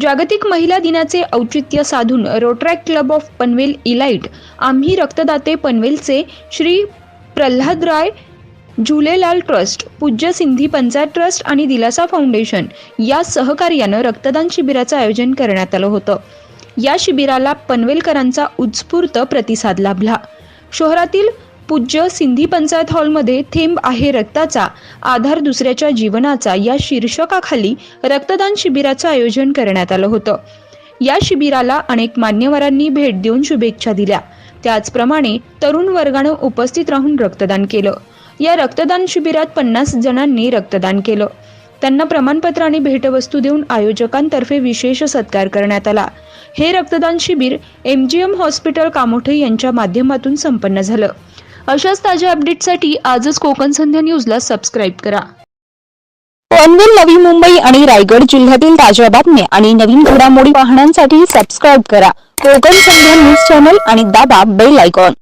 जागतिक महिला दिनाचे औचित्य साधून Rotaract club of Panvel elite आम्ही रक्तदाते पनवेलचे श्री प्रल्हादराय झुलेलाल ट्रस्ट पूज्य सिंधी पंचायत ट्रस्ट आणि दिलासा फाउंडेशन या सहकार्यानं रक्तदान शिबिराचं आयोजन करण्यात आलं होतं. या शिबिराला पनवेलकरांचा उत्स्फूर्त प्रतिसाद लाभला. शहरातील पूज्य सिंधी पंचायत हॉलमध्ये थेंब आहे रक्ताचा. आधार दुसऱ्याच्या जीवनाचा. या शीर्षकाखाली रक्तदान शिबिराचं आयोजन करण्यात आलं होतं. या शिबिराला अनेक मान्यवरांनी भेट देऊन शुभेच्छा दिल्या. त्याचप्रमाणे तरुण वर्गानं उपस्थित राहून रक्तदान केलं. या रक्तदान शिबिरात पन्नास जणांनी रक्तदान केलं. त्यांना प्रमाणपत्र आणि भेटवस्तू देऊन आयोजकांतर्फे विशेष सत्कार करण्यात आला. हे रक्तदान शिबिर M G M hospital Kamothe यांच्या माध्यमातून संपन्न झालं. अशाच ताज्या अपडेटसाठी आजच कोकण संध्या न्यूजला सबस्क्राईब करा. पनवेल नवी मुंबई आणि रायगड जिल्ह्यातील ताज्या बातम्या आणि नवीन घडामोडी पाहण्यासाठी सबस्क्राईब करा. कोकण संध्या न्यूज चॅनल आणि दाबा बेल आयकॉन